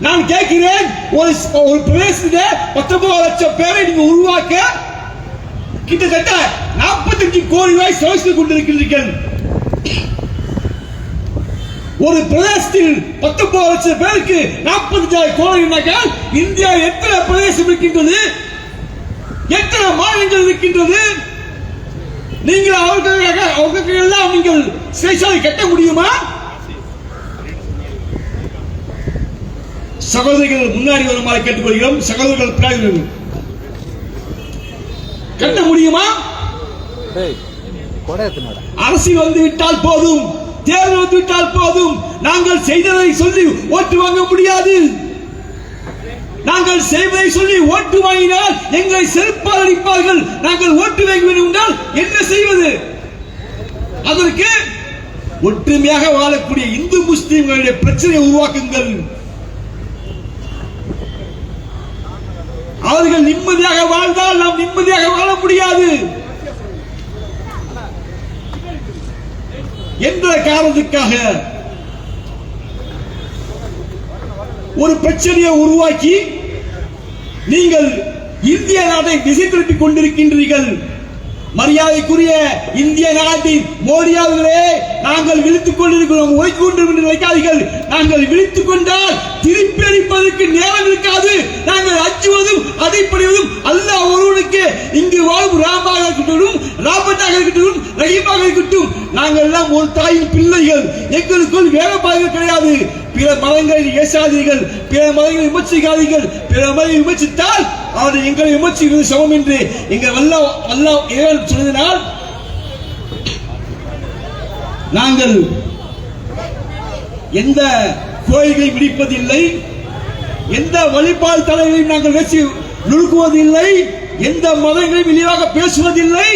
நான் கேட்கிறேன் ஒரு ஒரு பிரதேசத்திலே பத்தொன்பது லட்சம் பேரை நீங்க உருவாக்க கிட்டத்தட்ட 45 கோடி ரூபாய் செலவு கொண்டிருக்கிறீர்கள் ஒரு பிரதேசத்தில் பத்தொன்பது லட்சம் பேருக்கு நாற்பத்தஞ்சாயிரம் கோடினாக்கா இந்தியா எத்தனை பிரதேசம் இருக்கின்றது? எத்தனை மாநிலங்கள் இருக்கின்றது? நீங்கள் அவர்களுக்காக அவர்களுக்கெல்லாம் நீங்கள் சிறைச்சாலை கட்ட முடியுமா? சகோதரிகள் முன்னாடி வருமாறு கேட்டுக்கொள்கிறோம். சகோதரர்கள் பின்னாடி. கட்ட முடியுமா? அரசியல் வந்து விட்டால் போதும். தேர்தல் வந்து விட்டால் போதும். நாங்கள் செய்ததை சொல்லி ஓட்டு வாங்க முடியாது. நாங்கள் செய்வதை சொல்லி ஓட்டு வாங்கினால் எங்களை செருப்பால் அடிப்பார்கள். நாங்கள் ஓட்டு வாங்க வேண்டும் என்றால் என்ன செய்வது? அதற்கு ஒற்றுமையாக வாழக்கூடிய இந்து முஸ்லிம்களுடைய பிரச்சனையை உருவாக்குங்கள். அவர்கள் நிம்மதியாக வாழ்ந்தால் நாம் நிம்மதியாக வாழ முடியாது. என்ற காரணத்துக்காக ஒரு பிரச்சனையை உருவாக்கி நீங்கள் இந்திய நாட்டை திசை திருப்பிக் கொண்டிருக்கின்றீர்கள். மரியாதைக்குரிய இந்திய நாட்டின் மோடி அவர்களே நாங்கள் விழித்துக் கொண்டிருக்கிறோம். ஓய்கொண்டு வைக்காதீர்கள் நாங்கள் விழித்துக் கொண்டால் திருப்பி அடிப்பதற்கு நேரம் இருக்காது. நாங்கள் அச்சுவதும் அடிப்படைவதும் அல்ல. ஒருவனுக்கு இங்கு வாழும் ராமாக இருக்கட்டும் ராபர்ட்டாக இருக்கட்டும் ரஹீமாக இருக்கட்டும் நாங்கள் எல்லாம் ஒரு தாயின் பிள்ளைகள். எங்களுக்குள் வேலைப்பாடுகள் கிடையாது. பிற மதங்களை ஏசாதீர்கள் பிற மதங்களை விமர்சிக்காதீர்கள். பிற மதங்களை விமர்சித்தால் அவரை எங்களை விமர்சிக்கிறது சமம் என்று எங்கள் வல்ல வல்ல இறைவன் சொன்னதினால் நாங்கள் எந்த கோயில்களை விடிப்பதில்லை எந்த வழிபாடு தலைகளையும் நாங்கள் வச்சு நுழுக்குவதில்லை எந்த மதங்களையும் இழிவாக பேசுவதில்லை.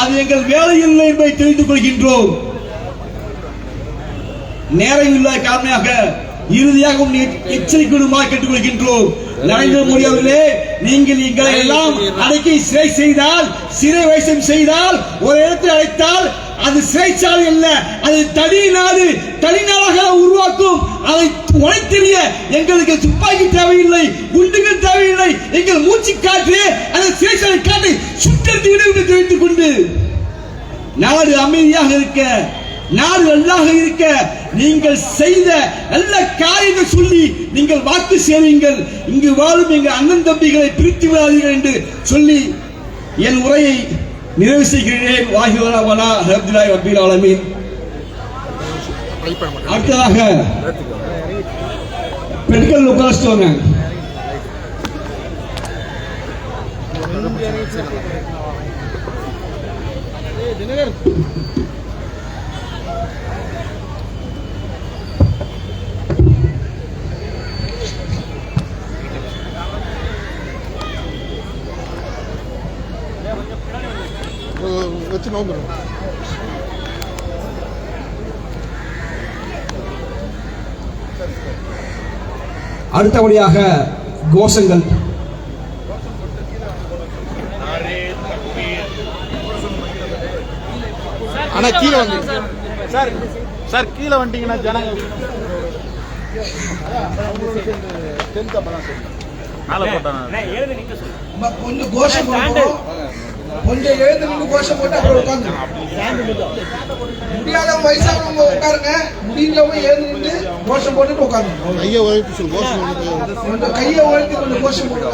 அது எங்கள் வேலை இல்லை என்பதை தெரிந்து கொள்கின்றோம். நேரம் இல்லாத காரணமாக இறுதியாக உன்னை எச்சரிக்கையுமாறு கேட்டுக்கொள்கின்றோம். நரேந்திர மோடி அவர்களே நீங்கள் எங்களை எல்லாம் அடக்கி சிறை செய்தால் சிறை வைசம் செய்தால் ஒரு இடத்தில் அழைத்தால் அது சிறைச்சாலை அல்ல அது தனி நாடு தனி நாடாக உருவாக்கும். அதை உழைத்தெறிய எங்களுக்கு துப்பாக்கி தேவையில்லை குண்டுகள் தேவையில்லை. எங்கள் மூச்சு காற்று அந்த சிறைச்சாலை காற்றை சுட்டெடுத்து விட தெரிவித்துக் கொண்டு. நாடு அமைதியாக இருக்க நாடு நல்லாக இருக்க நீங்கள் செய்த நல்ல காரியங்கள் சொல்லி நீங்கள் வாக்கு சேருங்கள் இங்கு வாழும் எங்கள் அண்ணன் தம்பிகளை பிரித்து விடாதீர்கள் என்று சொல்லி என் உரையை நிறைவு செய்கிறேன். வாஹிவலா வலா ரப்துல்லாஹி ஆலமீன். அடுத்ததாக பெண்கள் உட்கார்ந்து வாங்க நோந்துடும் அடுத்தபடியாக கோஷங்கள். ஆனா கீழே வந்து சார். சார் கீழே வந்துட்டீங்கன்னா ஜனங்க மேலே போட்டாங்க அம்மா, கொஞ்சம் கோஷம் போடுவோம் கொஞ்சம் எழுந்து நின்று கோஷம் போட்டு அப்புறம் உட்காந்து. முடியாதவங்க வயசானவங்க உட்காருங்க. முடிஞ்சவங்க எழுந்து நின்று கோஷம் போட்டுட்டு உட்காந்து கோஷம் வந்து கொஞ்சம் கையை உழைத்து கொஞ்சம் கோஷம் போடுங்க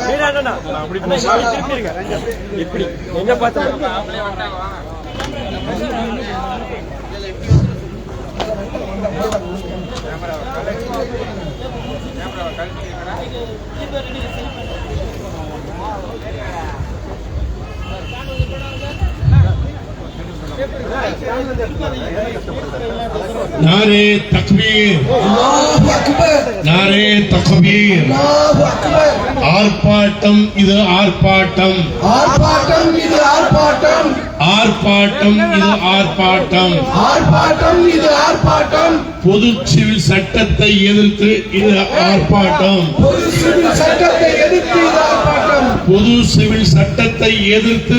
नारे तकबीर அல்லாஹ் அக்பர் நாரே தக்பீர் அல்லாஹ் அக்பர் ஆர்ப்பாட்டம் இது ஆர்ப்பாட்டம் ஆர்ப்பாட்டம் இது ஆர்ப்பாட்டம் ஆர்ப்பாட்டம் இது ஆர்ப்பாட்டம் ஆர்ப்பாட்டம் இது ஆர்ப்பாட்டம் பொது சிவில் சட்டத்தை எதிர்த்து இது ஆர்ப்பாட்டம் பொது சிவில் சட்டத்தை எதிர்த்து இது ஆர்ப்பாட்டம் பொது சிவில் சட்டத்தை எதிர்த்து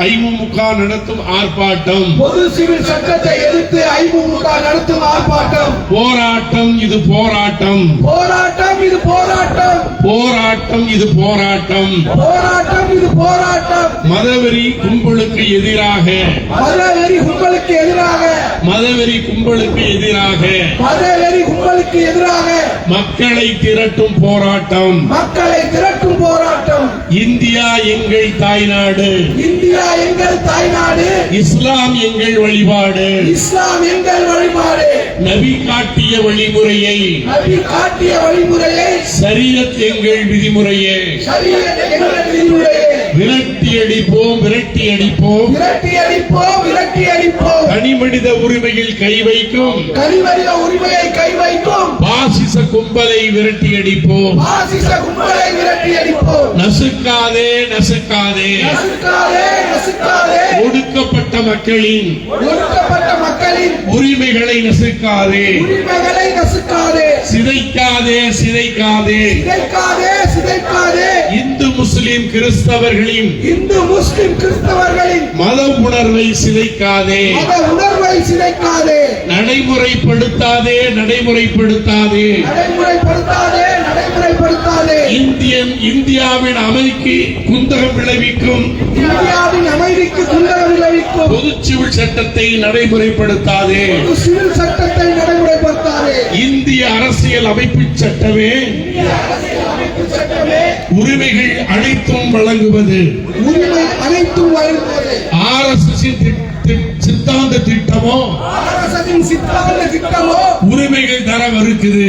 ஐமுக நடத்தும் ஆர்ப்பாட்டம். பொது சிவில் சட்டத்தை எதிர்த்து ஐமுக நடத்தும் ஆர்ப்பாட்டம். போராட்டம் இது போராட்டம். போராட்டம் இது போராட்டம். போராட்டம் இது போராட்டம். போராட்டம் இது போராட்டம். மதவெறி கும்பலுக்கு எதிராக. மதவெறி கும்பலுக்கு எதிராக. மதவெறி கும்பலுக்கு எதிராக. மதவெறி கும்பலுக்கு எதிராக. மக்களை திரட்டும் போராட்டம். மக்களை திரட்டும் இந்தியா எங்கள் தாய்நாடு. இந்தியா எங்கள் தாய்நாடு. இஸ்லாம் எங்கள் வழிபாடு. இஸ்லாம் எங்கள் வழிபாடு. நபி காட்டிய வழிமுறையை. நபி காட்டிய வழிமுறையை. சரியத் எங்கள் விதிமுறையே. சரியத் எங்கள் விதிமுறையை. விரட்டி அடிப்போம் விரட்டி அடிப்போம் விரட்டி அடிப்போம் விரட்டி அடிப்போம் தனி மனித உரிமையில் கை வைக்கும். கனிமனித உரிமையை கை வைக்கும். பாசிச கும்பலை விரட்டி அடிப்போம் ஆசிச கும்பலை விரட்டி அடிப்போம் நசுக்காதே நசுக்காதே. நசுக்காதே நசுக்காதே. ஒடுக்கப்பட்ட மக்களின் ஒடுக்கப்பட்ட மக்களின் உரிமைகளை நசுக்காதே. உரிமைகளை நசுக்காதே. சிதைக்காதே சிதைக்காதே. சிதைக்காதே சிதைக்காதே. முஸ்லிம் கிறிஸ்தவர்களின் இந்து முஸ்லிம் கிறிஸ்தவர்களின் மத உணர்வை சிதைக்காதே. மத உணர்வை சிதைக்காதே. நடைமுறைப்படுத்தாதே நடைமுறைப்படுத்தாதே. நடைமுறைப்படுத்தாதே நடைமுறைப்படுத்தாதே. இந்தியன் இந்தியாவின் அமைதிக்கு குந்தகம் விளைவிக்கும். இந்தியாவின் அமைதிக்கு குந்தகம் விளைவிக்கும். பொது சிவில் சட்டத்தை நடைமுறைப்படுத்தாதே. சிவில் சட்டத்தை நடைமுறைப்படுத்தாதே. இந்திய அரசியல் அமைப்பு சட்டமே உரிமைகள் அனைத்தும் வழங்குவது. உரிமை அனைத்தும் வழங்குவது. ஆர் எஸ் சித்தாந்த திட்டமோ? அரசின் சித்தாந்த திட்டமோ? உரிமைகள் தர மறுக்குது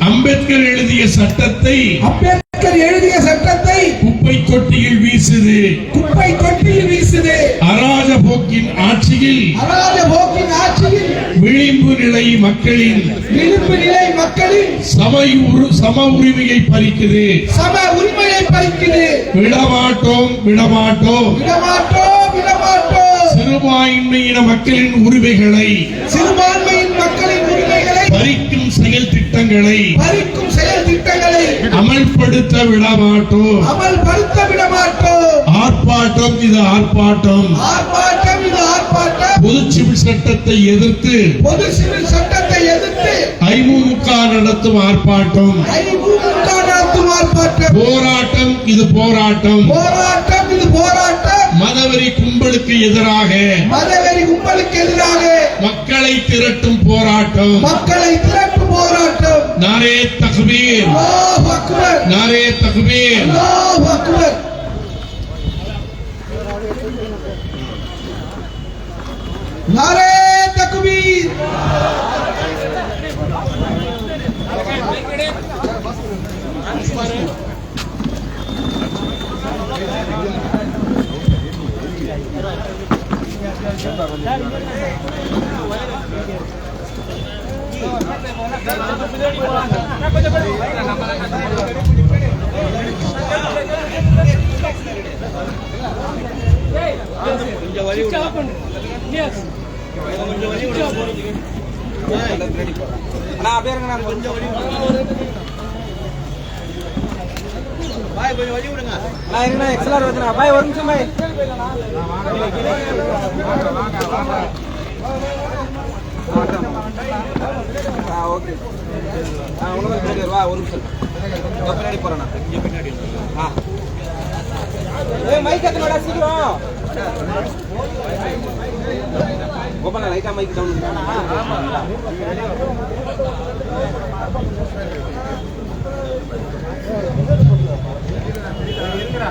அம்பேத்கர் எழுதிய சட்டத்தை அம்பேத்கர் எழுதிய சட்டத்தை குப்பை தொட்டியில் வீசுது. குப்பை தொட்டியில் வீசுது. அராஜ போக்கின் ஆட்சியில் அராஜ விளிம்பு நிலை மக்களின் விளிம்பு நிலை மக்களின் சம உரு- சம உரிமையை பறிக்குது. சம உரிமையை பறிக்குது. விடமாட்டோம் விடமாட்டோம். விடமாட்டோம் விடமாட்டோம். சிறுபான்மையின மக்களின் உரிமைகளை சிறுபான்மையின் மக்களின் உரிமைகளை பறிக்கும் செயல் திட்டங்களை பறிக்கும் செயல் அமல்படுத்த விடமாட்டோம். அமல்படுத்த விடமாட்டோம். ஆர்ப்பாட்டம் இது ஆர்ப்பாட்டம். ஆர்ப்பாட்டம் இது ஆர்ப்பாட்டம். பொது சிவில் சட்டத்தை எதிர்த்து பொது சிவில் சட்டத்தை எதிர்த்து ஐமுக நடத்தும் ஆர்ப்பாட்டம். ஐமுக நடத்தும் ஆர்ப்பாட்டம். போராட்டம் இது போராட்டம். போராட்டம் இது போராட்டம். மதவெறி கும்பலுக்கு எதிராக மதவெறி கும்பலுக்கு எதிராக மக்களை திரட்டும் போராட்டம். மக்களை திரட்டும் नारे तकबीर नारे तकबीर नारे तकबीर Thank you. அக்பர் நாரே தக்பீர் பாய் ஒரு நிமிஷம் பாய் ஆ ஓகே ஆ உனக்கு பின்னாடி வா ஒரு நிமிஷம் பின்னாடி போகிறேண்ணா இங்கே பின்னாடி ஆ ஏ மைக் எத்தனை சீக்கிரம் கோபாலா லைட்டா மைக் டவுன் இருக்கிறா